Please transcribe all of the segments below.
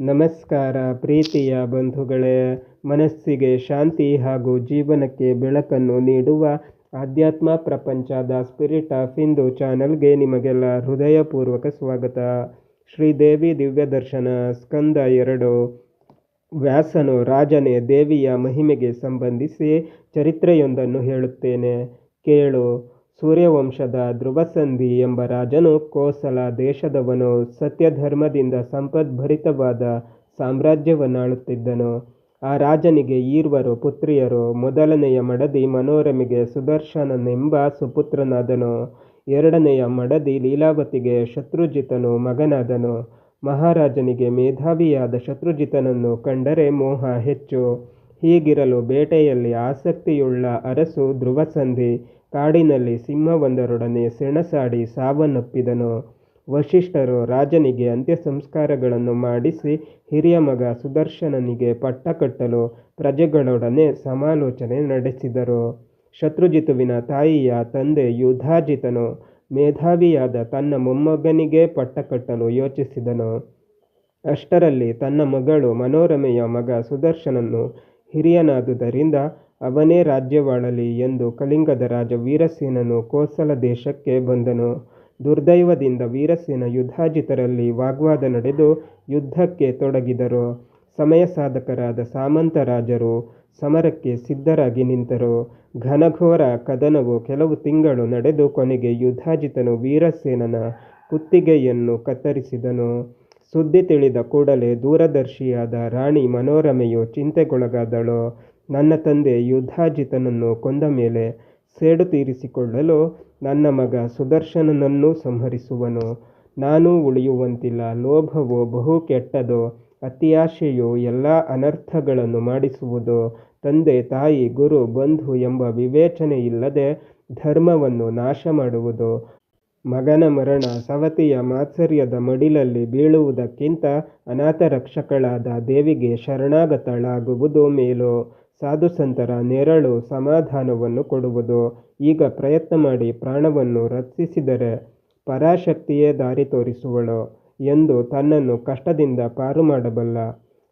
ನಮಸ್ಕಾರ ಪ್ರೀತಿಯ ಬಂಧುಗಳೇ, ಮನಸ್ಸಿಗೆ ಶಾಂತಿ ಹಾಗೂ ಜೀವನಕ್ಕೆ ಬೆಳಕನ್ನು ನೀಡುವ ಆಧ್ಯಾತ್ಮ ಪ್ರಪಂಚದ ಸ್ಪಿರಿಟ್ ಆಫ್ ಹಿಂದೂ ಚಾನಲ್ಗೆ ನಿಮಗೆಲ್ಲ ಹೃದಯಪೂರ್ವಕ ಸ್ವಾಗತ. ಶ್ರೀದೇವಿ ದಿವ್ಯ ದರ್ಶನ ಸ್ಕಂದ ಎರಡು. ವ್ಯಾಸನು ರಾಜನೇ ದೇವಿಯ ಮಹಿಮೆಗೆ ಸಂಬಂಧಿಸಿ ಚರಿತ್ರೆಯೊಂದನ್ನು ಹೇಳುತ್ತೇನೆ. ಕೇಳು ಸೂರ್ಯವಂಶದ ಧ್ರುವಸಂಧಿ ಎಂಬ ರಾಜನು ಕೋಸಲ ದೇಶದವನು ಸತ್ಯಧರ್ಮದಿಂದ ಸಂಪದ್ಭರಿತವಾದ ಸಾಮ್ರಾಜ್ಯವನ್ನಾಳುತ್ತಿದ್ದನು. ಆ ರಾಜನಿಗೆ ಈರ್ವರು ಪುತ್ರಿಯರು. ಮೊದಲನೆಯ ಮಡದಿ ಮನೋರಮೆಗೆ ಸುದರ್ಶನನೆಂಬ ಸುಪುತ್ರನಾದನು. ಎರಡನೆಯ ಮಡದಿ ಲೀಲಾವತಿಗೆ ಶತ್ರುಜಿತನು ಮಗನಾದನು. ಮಹಾರಾಜನಿಗೆ ಮೇಧಾವಿಯಾದ ಶತ್ರುಜಿತನನ್ನು ಕಂಡರೆ ಮೋಹ ಹೆಚ್ಚು. ಹೀಗಿರಲು ಬೇಟೆಯಲ್ಲಿ ಆಸಕ್ತಿಯುಳ್ಳ ಅರಸು ಧ್ರುವಸಂಧಿ. ಕಾಡಿನಲ್ಲಿ ಸಿಂಹವೊಂದರೊಡನೆ ಸೆಣಸಾಡಿ ಸಾವನ್ನಪ್ಪಿದನು. ವಶಿಷ್ಠರು ರಾಜನಿಗೆ ಅಂತ್ಯ ಸಂಸ್ಕಾರಗಳನ್ನು ಮಾಡಿಸಿ ಹಿರಿಯ ಮಗ ಸುದರ್ಶನನಿಗೆ ಪಟ್ಟ ಕಟ್ಟಲು ಪ್ರಜೆಗಳೊಡನೆ ಸಮಾಲೋಚನೆ ನಡೆಸಿದರು. ಶತ್ರುಜಿತುವಿನ ತಾಯಿಯ ತಂದೆ ಯುಧಾಜಿತನು ಮೇಧಾವಿಯಾದ ತನ್ನ ಮೊಮ್ಮಗನಿಗೆ ಪಟ್ಟ ಕಟ್ಟಲು ಯೋಚಿಸಿದನು. ಅಷ್ಟರಲ್ಲಿ ತನ್ನ ಮಗಳು ಮನೋರಮೆಯ ಮಗ ಸುದರ್ಶನನು ಹಿರಿಯನಾದುದರಿಂದ ಅವನೇ ರಾಜ್ಯವಾಳಲಿ ಎಂದು ಕಳಿಂಗದ ರಾಜ ವೀರಸೇನನು ಕೋಸಲ ದೇಶಕ್ಕೆ ಬಂದನು. ದುರ್ದೈವದಿಂದ ವೀರಸೇನ ಯುದ್ಧಾಜಿತರಲ್ಲಿ ವಾಗ್ವಾದ ನಡೆದು ಯುದ್ಧಕ್ಕೆ ತೊಡಗಿದರು. ಸಮಯ ಸಾಧಕರಾದ ಸಾಮಂತ ರಾಜರು ಸಮರಕ್ಕೆ ಸಿದ್ಧರಾಗಿ ನಿಂತರು. ಘನಘೋರ ಕದನವು ಕೆಲವು ತಿಂಗಳು ನಡೆದು ಕೊನೆಗೆ ಯುದ್ಧಾಜಿತನು ವೀರಸೇನನ ಕುತ್ತಿಗೆಯನ್ನು ಕತ್ತರಿಸಿದನು. ಸುದ್ದಿ ತಿಳಿದ ಕೂಡಲೇ ದೂರದರ್ಶಿಯಾದ ರಾಣಿ ಮನೋರಮೆಯು ಚಿಂತೆಗೊಳಗಾದಳು. ನನ್ನ ತಂದೆ ಯುದ್ಧಾಜಿತನನ್ನು ಕೊಂದ ಮೇಲೆ ಸೇಡು ತೀರಿಸಿಕೊಳ್ಳಲು ನನ್ನ ಮಗ ಸುದರ್ಶನನನ್ನೂ ಸಂಹರಿಸುವನು. ನಾನೂ ಉಳಿಯುವಂತಿಲ್ಲ. ಲೋಭವು ಬಹು ಕೆಟ್ಟದು, ಅತಿಯಾಶೆಯು ಎಲ್ಲ ಅನರ್ಥಗಳನ್ನು ಮಾಡಿಸುವುದು. ತಂದೆ, ತಾಯಿ, ಗುರು, ಬಂಧು ಎಂಬ ವಿವೇಚನೆ ಇಲ್ಲದೆ ಧರ್ಮವನ್ನು ನಾಶ ಮಾಡುವುದು ಮಗನ ಮರಣ ಸವತಿಯ ಮಾತ್ಸರ್ಯದ ಮಡಿಲಲ್ಲಿ ಬೀಳುವುದಕ್ಕಿಂತ ಅನಾಥರಕ್ಷಕಳಾದ ದೇವಿಗೆ ಶರಣಾಗತಳಾಗುವುದು ಮೇಲು? ಸಾಧುಸಂತರ ನೆರಳು ಸಮಾಧಾನವನ್ನು ಕೊಡುವುದು. ಈಗ ಪ್ರಯತ್ನ ಮಾಡಿ ಪ್ರಾಣವನ್ನು ರಕ್ಷಿಸಿದರೆ ಪರಾಶಕ್ತಿಯೇ ದಾರಿ ತೋರಿಸುವಳು ಎಂದು ತನ್ನನ್ನು ಕಷ್ಟದಿಂದ ಪಾರು ಮಾಡಬಲ್ಲ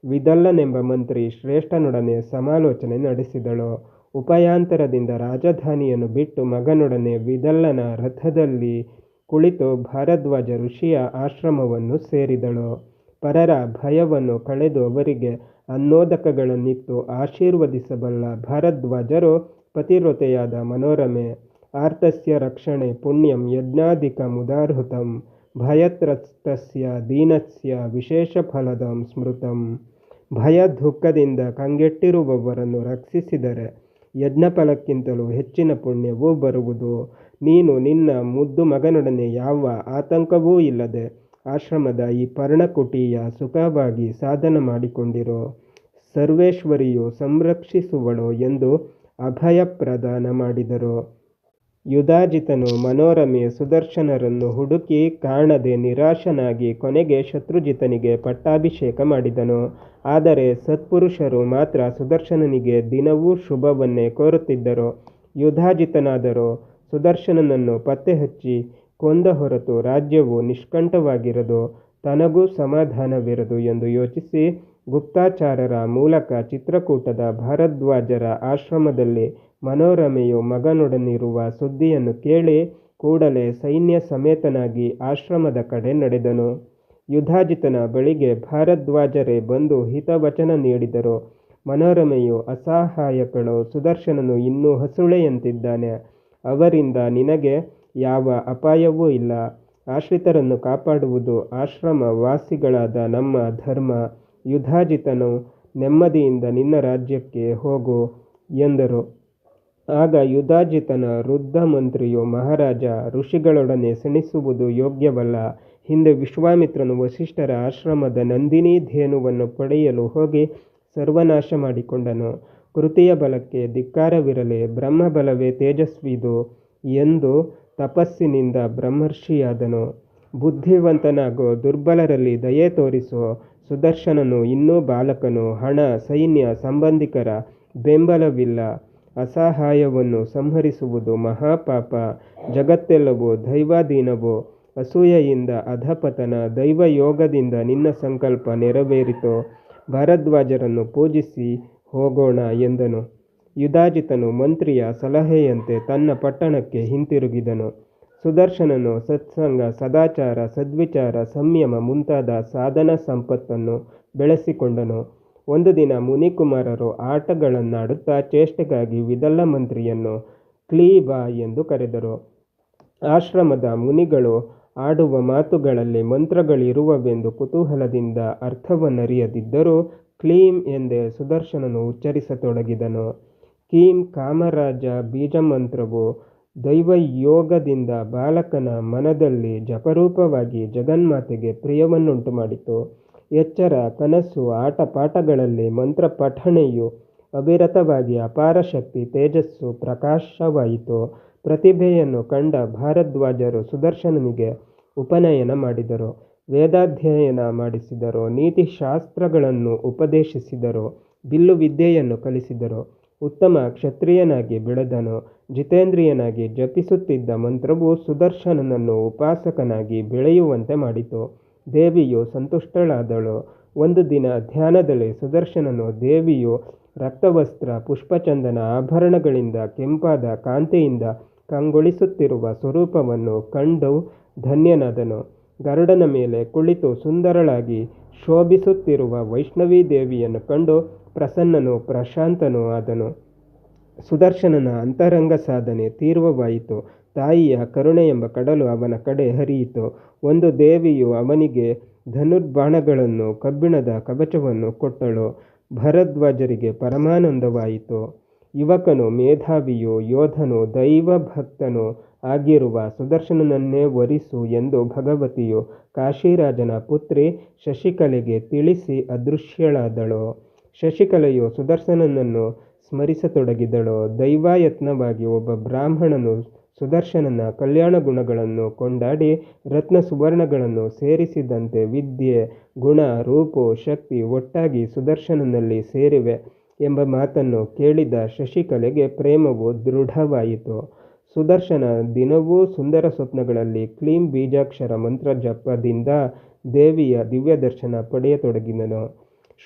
ವಿದಲ್ಲನೆಂಬ ಮಂತ್ರಿ ಶ್ರೇಷ್ಠನೊಡನೆ ಸಮಾಲೋಚನೆ ನಡೆಸಿದಳು. ಉಪಾಯಾಂತರದಿಂದ ರಾಜಧಾನಿಯನ್ನು ಬಿಟ್ಟು ಮಗನೊಡನೆ ವಿದಲ್ಲನ ರಥದಲ್ಲಿ ಕುಳಿತು ಭಾರದ್ವಾಜ ಋಷಿಯ ಆಶ್ರಮವನ್ನು ಸೇರಿದಳು. ಪರರ ಭಯವನ್ನು ಕಳೆದು ಅವರಿಗೆ ಅನ್ನೋದಕಗಳನ್ನಿತ್ತು. ಆಶೀರ್ವದಿಸಬಲ್ಲ ಭಾರದ್ವಾಜರು ಪತಿವ್ರತೆಯಾದ ಮನೋರಮೆ, ಆರ್ತಸ್ಯ ರಕ್ಷಣೆ, ಪುಣ್ಯಂ ಯಜ್ಞಾಧಿಕ ಮುದಾರ್ಹುತಂ, ಭಯತ್ರಸ್ತಸ್ಯ ದೀನಸ್ಯ ವಿಶೇಷ ಫಲದಂ ಸ್ಮೃತಂ. ಭಯ ದುಃಖದಿಂದ ಕಂಗೆಟ್ಟಿರುವವರನ್ನು ರಕ್ಷಿಸಿದರೆ ಯಜ್ಞ ಫಲಕ್ಕಿಂತಲೂ ಹೆಚ್ಚಿನ ಪುಣ್ಯವೂ ಬರುವುದು. ನೀನು ನಿನ್ನ ಮುದ್ದು ಮಗನೊಡನೆ ಯಾವ ಆತಂಕವೂ ಇಲ್ಲದೆ ಆಶ್ರಮದ ಈ ಪರ್ಣಕುಟಿಯ ಸುಖವಾಗಿ ಸಾಧನ ಮಾಡಿಕೊಂಡಿರು. ಸರ್ವೇಶ್ವರಿಯು ಸಂರಕ್ಷಿಸುವಳು ಎಂದು ಅಭಯ ಪ್ರದಾನ ಮಾಡಿದರು. ಯುಧಾಜಿತನು ಮನೋರಮೆ ಸುದರ್ಶನರನ್ನು ಹುಡುಕಿ ಕಾಣದೆ ನಿರಾಶನಾಗಿ ಕೊನೆಗೆ ಶತ್ರುಜಿತನಿಗೆ ಪಟ್ಟಾಭಿಷೇಕ ಮಾಡಿದನು. ಆದರೆ ಸತ್ಪುರುಷರು ಮಾತ್ರ ಸುದರ್ಶನನಿಗೆ ದಿನವೂ ಶುಭವನ್ನೇ ಕೋರುತ್ತಿದ್ದರು. ಯುಧಾಜಿತನಾದರೂ, ಸುದರ್ಶನನನ್ನು ಪತ್ತೆ ಹಚ್ಚಿ ಕೊಂದ ಹೊರತು ರಾಜ್ಯವು ನಿಷ್ಕಂಠವಾಗಿರದು, ತನಗೂ ಸಮಾಧಾನವಿರದು ಎಂದು ಯೋಚಿಸಿ ಗುಪ್ತಾಚಾರರ ಮೂಲಕ ಚಿತ್ರಕೂಟದ ಭಾರದ್ವಾಜರ ಆಶ್ರಮದಲ್ಲಿ ಮನೋರಮೆಯು ಮಗನೊಡನಿರುವ ಸುದ್ದಿಯನ್ನು ಕೇಳಿ ಕೂಡಲೇ ಸೈನ್ಯ ಸಮೇತನಾಗಿ ಆಶ್ರಮದ ಕಡೆ ನಡೆದನು. ಯುಧಾಜಿತನ ಬಳಿಗೆ ಭಾರದ್ವಾಜರೇ ಬಂದು ಹಿತವಚನ ನೀಡಿದರು. ಮನೋರಮೆಯು ಅಸಹಾಯಕಳು ಸುದರ್ಶನನು ಇನ್ನೂ ಹಸುಳೆಯಂತಿದ್ದಾನೆ. ಅವರಿಂದ ನಿನಗೆ ಯಾವ ಅಪಾಯವೂ ಇಲ್ಲ. ಆಶ್ರಿತರನ್ನು ಕಾಪಾಡುವುದು ಆಶ್ರಮ ವಾಸಿಗಳಾದ ನಮ್ಮ ಧರ್ಮ. ಯುಧಾಜಿತನು ನೆಮ್ಮದಿಯಿಂದ ನಿನ್ನ ರಾಜ್ಯಕ್ಕೆ ಹೋಗು ಎಂದರು. ಆಗ ಯುಧಾಜಿತನ ವೃದ್ಧ ಮಂತ್ರಿಯು ಮಹಾರಾಜ ಋಷಿಗಳೊಡನೆ ಸೆಣಸುವುದು ಯೋಗ್ಯವಲ್ಲ. ಹಿಂದೆ ವಿಶ್ವಾಮಿತ್ರನು ವಸಿಷ್ಠರ ಆಶ್ರಮದ ನಂದಿನಿ ಧೇನುವನ್ನು ಪಡೆಯಲು ಹೋಗಿ ಸರ್ವನಾಶ ಮಾಡಿಕೊಂಡನು. ಕೃತಿಯ ಬಲಕ್ಕೆ ಧಿಕ್ಕಾರವಿರಲಿ ಬ್ರಹ್ಮಬಲವೇ ತೇಜಸ್ವಿದು ಎಂದು ತಪಸ್ಸಿನಿಂದ ಬ್ರಹ್ಮರ್ಷಿಯಾದನು. ಬುದ್ಧಿವಂತನಾಗೋ ದುರ್ಬಲರಲ್ಲಿ ದಯೆ ತೋರಿಸೋ. ಸುದರ್ಶನನು ಇನ್ನೂ ಬಾಲಕನು, ಹಣ, ಸೈನ್ಯ, ಸಂಬಂಧಿಕರ ಬೆಂಬಲವಿಲ್ಲ. ಅಸಹಾಯವನ್ನು ಸಂಹರಿಸುವುದು ಮಹಾಪಾಪ. ಜಗತ್ತೆಲ್ಲವೋ ದೈವಾಧೀನವೋ. ಅಸೂಯೆಯಿಂದ ಅಧಪತನ ದೈವಯೋಗದಿಂದ ನಿನ್ನ ಸಂಕಲ್ಪ ನೆರವೇರಿತೋ. ಭಾರದ್ವಾಜರನ್ನು ಪೂಜಿಸಿ ಹೋಗೋಣ ಎಂದನು. ಯುದಾಜಿತನು ಮಂತ್ರಿಯ ಸಲಹೆಯಂತೆ ತನ್ನ ಪಟ್ಟಣಕ್ಕೆ ಹಿಂತಿರುಗಿದನು. ಸುದರ್ಶನನು ಸತ್ಸಂಗ, ಸದಾಚಾರ, ಸದ್ವಿಚಾರ, ಸಂಯಮ ಮುಂತಾದ ಸಾಧನ ಸಂಪತ್ತನ್ನು ಬೆಳೆಸಿಕೊಂಡನು. ಒಂದು ದಿನ ಮುನಿಕುಮಾರರು ಆಟಗಳನ್ನಾಡುತ್ತಾ ಚೇಷ್ಟೆಗಾಗಿ ವಿದಲ್ಲ ಮಂತ್ರಿಯನ್ನು ಕ್ಲೀಬಾ ಎಂದು ಕರೆದರು. ಆಶ್ರಮದ ಮುನಿಗಳು ಆಡುವ ಮಾತುಗಳಲ್ಲಿ ಮಂತ್ರಗಳಿರುವವೆಂದು ಕುತೂಹಲದಿಂದ ಅರ್ಥವನ್ನರಿಯದಿದ್ದರೂ ಕ್ಲೀಂ ಎಂದೇ ಸುದರ್ಶನನು ಉಚ್ಚರಿಸತೊಡಗಿದನು. ಕೀಂ ಕಾಮರಾಜ ಬೀಜಮಂತ್ರವು ದೈವಯೋಗದಿಂದ ಬಾಲಕನ ಮನದಲ್ಲಿ ಜಪರೂಪವಾಗಿ ಜಗನ್ಮಾತೆಗೆ ಪ್ರಿಯವನ್ನುಂಟು ಮಾಡಿತು ಎಚ್ಚರ, ಕನಸು, ಆಟಪಾಠಗಳಲ್ಲಿ ಮಂತ್ರ ಪಠಣೆಯು ಅವಿರತವಾಗಿ ಅಪಾರ ಶಕ್ತಿ, ತೇಜಸ್ಸು ಪ್ರಕಾಶವಾಯಿತು. ಪ್ರತಿಭೆಯನ್ನು ಕಂಡ ಭಾರದ್ವಾಜರು ಸುದರ್ಶನನಿಗೆ ಉಪನಯನ ಮಾಡಿದರು. ವೇದಾಧ್ಯಯನ ಮಾಡಿಸಿದರು. ನೀತಿಶಾಸ್ತ್ರಗಳನ್ನು ಉಪದೇಶಿಸಿದರು. ಬಿಲ್ಲು ವಿದ್ಯೆಯನ್ನು ಕಲಿಸಿದರು. ಉತ್ತಮ ಕ್ಷತ್ರಿಯನಾಗಿ ಬೆಳೆದನು. ಜಿತೇಂದ್ರಿಯನಾಗಿ ಜಪಿಸುತ್ತಿದ್ದ ಮಂತ್ರವು ಸುದರ್ಶನನನ್ನು ಉಪಾಸಕನಾಗಿ ಬೆಳೆಯುವಂತೆ ಮಾಡಿತು. ದೇವಿಯು ಸಂತುಷ್ಟಳಾದಳು. ಒಂದು ದಿನ ಧ್ಯಾನದಲ್ಲಿ ಸುದರ್ಶನನು ದೇವಿಯು ರಕ್ತವಸ್ತ್ರ, ಪುಷ್ಪಚಂದನ ಆಭರಣಗಳಿಂದ ಕೆಂಪಾದ ಕಾಂತಿಯಿಂದ ಕಂಗೊಳಿಸುತ್ತಿರುವ ಸ್ವರೂಪವನ್ನು ಕಂಡು ಧನ್ಯನಾದನು. ಗರುಡನ ಮೇಲೆ ಕುಳಿತು ಸುಂದರಳಾಗಿ ಶೋಭಿಸುತ್ತಿರುವ ವೈಷ್ಣವೀ ದೇವಿಯನ್ನು ಕಂಡು ಪ್ರಸನ್ನನು ಪ್ರಶಾಂತನೂ ಆದನು. ಸುದರ್ಶನನ ಅಂತರಂಗ ಸಾಧನೆ ತೀವ್ರವಾಯಿತು. ತಾಯಿಯ ಕರುಣೆ ಎಂಬ ಕಡಲು ಅವನ ಕಡೆ ಹರಿಯಿತು. ಒಂದು ದೇವಿಯು ಅವನಿಗೆ ಧನುರ್ಬಾಣಗಳನ್ನು, ಕಬ್ಬಿಣದ ಕವಚವನ್ನು ಕೊಟ್ಟಳು. ಭರದ್ವಾಜರಿಗೆ ಪರಮಾನಂದವಾಯಿತು. ಯುವಕನು, ಮೇಧಾವಿಯು, ಯೋಧನು, ದೈವಭಕ್ತನು ಆಗಿರುವ ಸುದರ್ಶನನನ್ನೇ ವರಿಸು ಎಂದು ಭಗವತಿಯು ಕಾಶಿರಾಜನ ಪುತ್ರಿ ಶಶಿಕಲೆಗೆ ತಿಳಿಸಿ ಅದೃಶ್ಯಳಾದಳು. ಶಶಿಕಲೆಯು ಸುದರ್ಶನನನ್ನು ಸ್ಮರಿಸತೊಡಗಿದಳು. ದೈವಾಯತ್ನವಾಗಿ ಒಬ್ಬ ಬ್ರಾಹ್ಮಣನು ಸುದರ್ಶನನ ಕಲ್ಯಾಣ ಗುಣಗಳನ್ನು ಕೊಂಡಾಡಿ ರತ್ನ ಸುವರ್ಣಗಳನ್ನು ಸೇರಿಸಿದಂತೆ ವಿದ್ಯೆ, ಗುಣ, ರೂಪು, ಶಕ್ತಿ ಒಟ್ಟಾಗಿ ಸುದರ್ಶನನಲ್ಲಿ ಸೇರಿವೆ ಎಂಬ ಮಾತನ್ನು ಕೇಳಿದ ಶಶಿಕಲೆಗೆ ಪ್ರೇಮವು ದೃಢವಾಯಿತು. ಸುದರ್ಶನ ದಿನವೂ ಸುಂದರ ಸ್ವಪ್ನಗಳಲ್ಲಿ ಕ್ಲೀಂ ಬೀಜಾಕ್ಷರ ಮಂತ್ರ ಜಪದಿಂದ ದೇವಿಯ ದಿವ್ಯ ದರ್ಶನ ಪಡೆಯತೊಡಗಿದನು.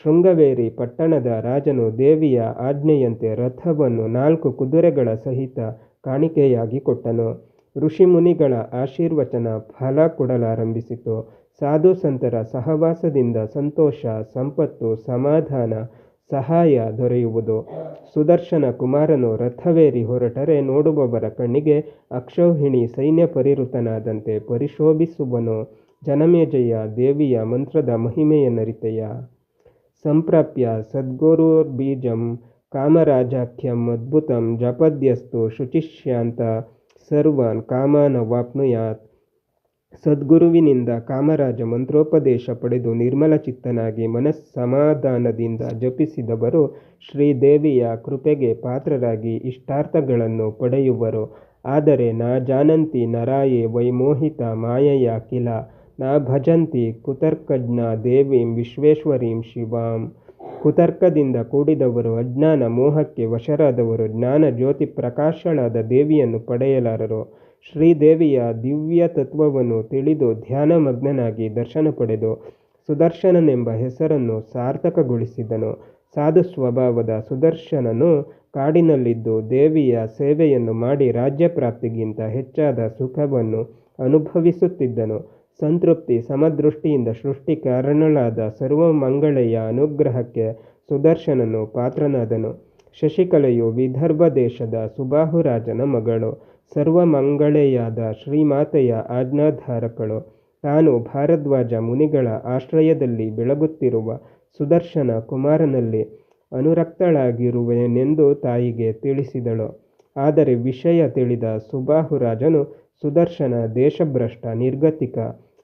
ಶೃಂಗವೇರಿ ಪಟ್ಟಣದ ರಾಜನು ದೇವಿಯ ಆಜ್ಞೆಯಂತೆ ರಥವನ್ನು ನಾಲ್ಕು ಕುದುರೆಗಳ ಸಹಿತ ಕಾಣಿಕೆಯಾಗಿ ಕೊಟ್ಟನು. ಋಷಿಮುನಿಗಳ ಆಶೀರ್ವಚನ ಫಲ ಕೊಡಲಾರಂಭಿಸಿತು. ಸಾಧು ಸಂತರ ಸಹವಾಸದಿಂದ ಸಂತೋಷ, ಸಂಪತ್ತು, ಸಮಾಧಾನ, ಸಹಾಯ ದೊರೆಯುವುದು. ಸುದರ್ಶನ ಕುಮಾರನು ರಥವೇರಿ ಹೊರಟರೆ ನೋಡುವವರ ಕಣ್ಣಿಗೆ ಅಕ್ಷೌಹಿಣಿ ಸೈನ್ಯ ಪರಿವೃತನಾದಂತೆ ಪರಿಶೋಭಿಸುವನು. ಜನಮೇಜಯ ದೇವಿಯ ಮಂತ್ರದ ಮಹಿಮೆಯ ನರಿತೆಯ ಸಂಪ್ರಾಪ್ಯ ಸದ್ಗುರುರ್ಬೀಜಂ ಕಾಮರಾಜಾಖ್ಯಂ ಅದ್ಭುತಂ ಜಪದ್ಯಸ್ತು ಶುಚಿಶ್ಯಾಂತ ಸರ್ವಾನ್ ಕಾಮಾನವಾಪ್ನುಯಾತ್ ಸದ್ಗುರುವಿನಿಂದ ಕಾಮರಾಜ ಮಂತ್ರೋಪದೇಶ ಪಡೆದು ನಿರ್ಮಲ ಚಿತ್ತನಾಗಿ ಮನಸ್ಸಮಾಧಾನದಿಂದ ಜಪಿಸಿದವರು ಶ್ರೀದೇವಿಯ ಕೃಪೆಗೆ ಪಾತ್ರರಾಗಿ ಇಷ್ಟಾರ್ಥಗಳನ್ನು ಪಡೆಯುವರು. ಆದರೆ ನಾ ಜಾನಂತಿ ನರಾಯೇ ವೈಮೋಹಿತ ಮಾಯೆಯ ಕಿಲ ನಾ ಭಜಂತಿ ಕುತರ್ಕಜ್ಞ ದೇವೀಂ ವಿಶ್ವೇಶ್ವರೀಂ ಶಿವಾಂ. ಕುತರ್ಕದಿಂದ ಕೂಡಿದವರು ಅಜ್ಞಾನ ಮೋಹಕ್ಕೆ ವಶರಾದವರು ಜ್ಞಾನ ಜ್ಯೋತಿ ಪ್ರಕಾಶಳಾದ ದೇವಿಯನ್ನು ಪಡೆಯಲಾರರು. ಶ್ರೀದೇವಿಯ ದಿವ್ಯ ತತ್ವವನ್ನು ತಿಳಿದು ಧ್ಯಾನಮಗ್ನನಾಗಿ ದರ್ಶನ ಪಡೆದು ಸುದರ್ಶನನೆಂಬ ಹೆಸರನ್ನು ಸಾರ್ಥಕಗೊಳಿಸಿದನು. ಸಾಧು ಸ್ವಭಾವದ ಸುದರ್ಶನನು ಕಾಡಿನಲ್ಲಿದ್ದು ದೇವಿಯ ಸೇವೆಯನ್ನು ಮಾಡಿ ರಾಜ್ಯ ಪ್ರಾಪ್ತಿಗಿಂತ ಹೆಚ್ಚಾದ ಸುಖವನ್ನು ಅನುಭವಿಸುತ್ತಿದ್ದನು. ಸಂತೃಪ್ತಿ ಸಮದೃಷ್ಟಿಯಿಂದ ಸೃಷ್ಟಿ ಕಾರಣಳಾದ ಸರ್ವಮಂಗಳೆಯ ಅನುಗ್ರಹಕ್ಕೆ ಸುದರ್ಶನನು ಪಾತ್ರನಾದನು. ಶಶಿಕಲೆಯು ವಿದರ್ಭ ದೇಶದ ಸುಬಾಹುರಾಜನ ಮಗಳು. ಸರ್ವಮಂಗಳೆಯಾದ ಶ್ರೀಮಾತೆಯ ಆಜ್ಞಾಧಾರಕಳು. ತಾನು ಭಾರದ್ವಾಜ ಮುನಿಗಳ ಆಶ್ರಯದಲ್ಲಿ ಬೆಳಗುತ್ತಿರುವ ಸುದರ್ಶನ ಕುಮಾರನಲ್ಲಿ ಅನುರಕ್ತಳಾಗಿರುವೆನೆಂದು ತಾಯಿಗೆ ತಿಳಿಸಿದಳು. ಆದರೆ ವಿಷಯ ತಿಳಿದ ಸುಬಾಹುರಾಜನು ಸುದರ್ಶನ ದೇಶಭ್ರಷ್ಟ ನಿರ್ಗತಿಕ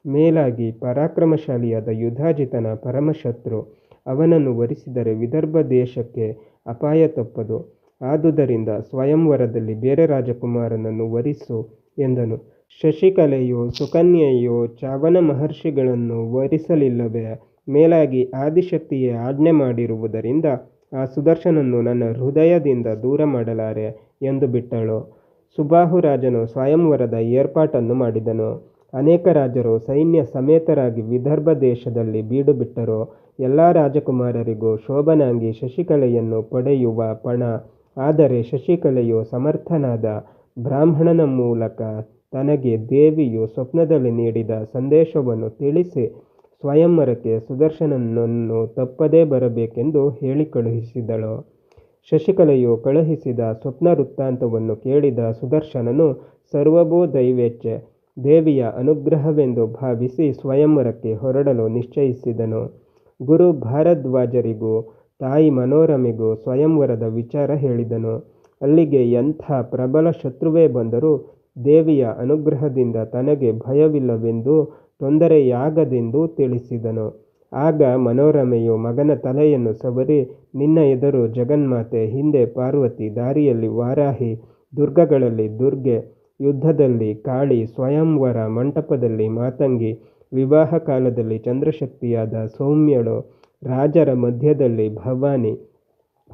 ಮೇಲಾಗಿ ಪರಾಕ್ರಮಶಾಲಿಯಾದ ಯುಧಾಜಿತನ ಪರಮಶತ್ರು ಅವನನ್ನು ವರಿಸಿದರೆ ವಿದರ್ಭ ದೇಶಕ್ಕೆ ಅಪಾಯ ತಪ್ಪದು. ಆದುದರಿಂದ ಸ್ವಯಂವರದಲ್ಲಿ ಬೇರೆ ರಾಜಕುಮಾರನನ್ನು ವರಿಸು ಎಂದನು. ಶಶಿಕಲೆಯು ಸುಕನ್ಯೆಯು ಚಾವನ ಮಹರ್ಷಿಗಳನ್ನು ವರಿಸಲಿಲ್ಲವೇ? ಮೇಲಾಗಿ ಆದಿಶಕ್ತಿಯೇ ಆಜ್ಞೆ ಮಾಡಿರುವುದರಿಂದ ಆ ಸುದರ್ಶನನ್ನು ನನ್ನ ಹೃದಯದಿಂದ ದೂರ ಮಾಡಲಾರೆ ಎಂದು ಬಿಟ್ಟಳು. ಸುಬಾಹುರಾಜನು ಸ್ವಯಂವರದ ಏರ್ಪಾಟನ್ನು ಮಾಡಿದನು. ಅನೇಕ ರಾಜರು ಸೈನ್ಯ ಸಮೇತರಾಗಿ ವಿದರ್ಭ ದೇಶದಲ್ಲಿ ಬೀಡು ಬಿಟ್ಟರು ಎಲ್ಲ ರಾಜಕುಮಾರರಿಗೂ ಶೋಭನಾಂಗಿ ಶಶಿಕಲೆಯನ್ನು ಪಡೆಯುವ ಪಣ. ಆದರೆ ಶಶಿಕಲೆಯು ಸಮರ್ಥನಾದ ಬ್ರಾಹ್ಮಣನ ಮೂಲಕ ತನಗೆ ದೇವಿಯು ಸ್ವಪ್ನದಲ್ಲಿ ನೀಡಿದ ಸಂದೇಶವನ್ನು ತಿಳಿಸಿ ಸ್ವಯಂವರಕ್ಕೆ ಸುದರ್ಶನನನ್ನು ತಪ್ಪದೇ ಬರಬೇಕೆಂದು ಹೇಳಿ ಕಳುಹಿಸಿದಳು. ಶಶಿಕಲೆಯು ಕಳುಹಿಸಿದ ಸ್ವಪ್ನ ವೃತ್ತಾಂತವನ್ನು ಕೇಳಿದ ಸುದರ್ಶನನು ಸರ್ವಭೂ ದೈವೇಚ್ಛೆ ದೇವಿಯ ಅನುಗ್ರಹವೆಂದು ಭಾವಿಸಿ ಸ್ವಯಂವರಕ್ಕೆ ಹೊರಡಲು ನಿಶ್ಚಯಿಸಿದನು. ಗುರು ಭಾರದ್ವಾಜರಿಗೂ, ತಾಯಿ ಮನೋರಮೆಗೂ ಸ್ವಯಂವರದ ವಿಚಾರ ಹೇಳಿದನು. ಅಲ್ಲಿಗೆ ಎಂಥ ಪ್ರಬಲ ಶತ್ರುವೇ ಬಂದರೂ ದೇವಿಯ ಅನುಗ್ರಹದಿಂದ ತನಗೆ ಭಯವಿಲ್ಲವೆಂದು ತೊಂದರೆಯಾಗದೆಂದು ತಿಳಿಸಿದನು. ಆಗ ಮನೋರಮೆಯು ಮಗನ ತಲೆಯನ್ನು ಸವರಿ ನಿನ್ನ ಎದುರು ಜಗನ್ಮಾತೆ, ಹಿಂದೆ ಪಾರ್ವತಿ ದಾರಿಯಲ್ಲಿ ವಾರಾಹಿ ದುರ್ಗಗಳಲ್ಲಿ ದುರ್ಗೆ ಯುದ್ಧದಲ್ಲಿ ಕಾಳಿ ಸ್ವಯಂವರ ಮಂಟಪದಲ್ಲಿ ಮಾತಂಗಿ, ವಿವಾಹ ಕಾಲದಲ್ಲಿ ಚಂದ್ರಶಕ್ತಿಯಾದ ಸೌಮ್ಯಳು, ರಾಜರ ಮಧ್ಯದಲ್ಲಿ ಭವಾನಿ,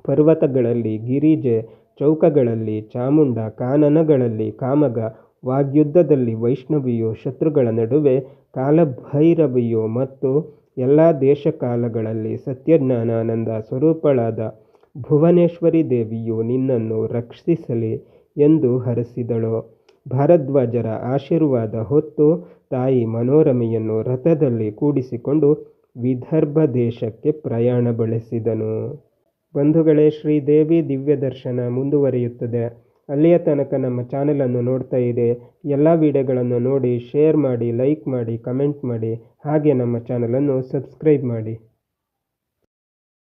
ಪರ್ವತಗಳಲ್ಲಿ ಗಿರಿಜೆ, ಚೌಕಗಳಲ್ಲಿ ಚಾಮುಂಡ, ಕಾನನಗಳಲ್ಲಿ ಕಾಮಗ, ವಾಗ್ಯುದ್ಧದಲ್ಲಿ ವೈಷ್ಣವಿಯು ಶತ್ರುಗಳ ನಡುವೆ ಕಾಲಭೈರವಿಯು ಮತ್ತು ಎಲ್ಲ ದೇಶಕಾಲಗಳಲ್ಲಿ ಸತ್ಯಜ್ಞಾನಾನಂದ ಸ್ವರೂಪಳಾದ ಭುವನೇಶ್ವರಿ ದೇವಿಯು ನಿನ್ನನ್ನು ರಕ್ಷಿಸಲಿ ಎಂದು ಹರಸಿದಳು. ಭಾರದ್ವಾಜರ ಆಶೀರ್ವಾದ ಹೊತ್ತು ತಾಯಿ ಮನೋರಮೆಯನ್ನು ರಥದಲ್ಲಿ ಕೂಡಿಸಿಕೊಂಡು ವಿದರ್ಭ ದೇಶಕ್ಕೆ ಪ್ರಯಾಣ ಬೆಳೆಸಿದನು. ಬಂಧುಗಳೇ, ಶ್ರೀದೇವಿ ದಿವ್ಯ ದರ್ಶನ ಮುಂದುವರಿಯುತ್ತದೆ. ಅಲ್ಲಿಯ ತನಕ ನಮ್ಮ ಚಾನೆಲನ್ನು ನೋಡ್ತಾ ಇದೆ ಎಲ್ಲ ವಿಡಿಯೋಗಳನ್ನು ನೋಡಿ ಶೇರ್ ಮಾಡಿ ಲೈಕ್ ಮಾಡಿ ಕಮೆಂಟ್ ಮಾಡಿ. ಹಾಗೆ ನಮ್ಮ ಚಾನಲನ್ನು ಸಬ್ಸ್ಕ್ರೈಬ್ ಮಾಡಿ.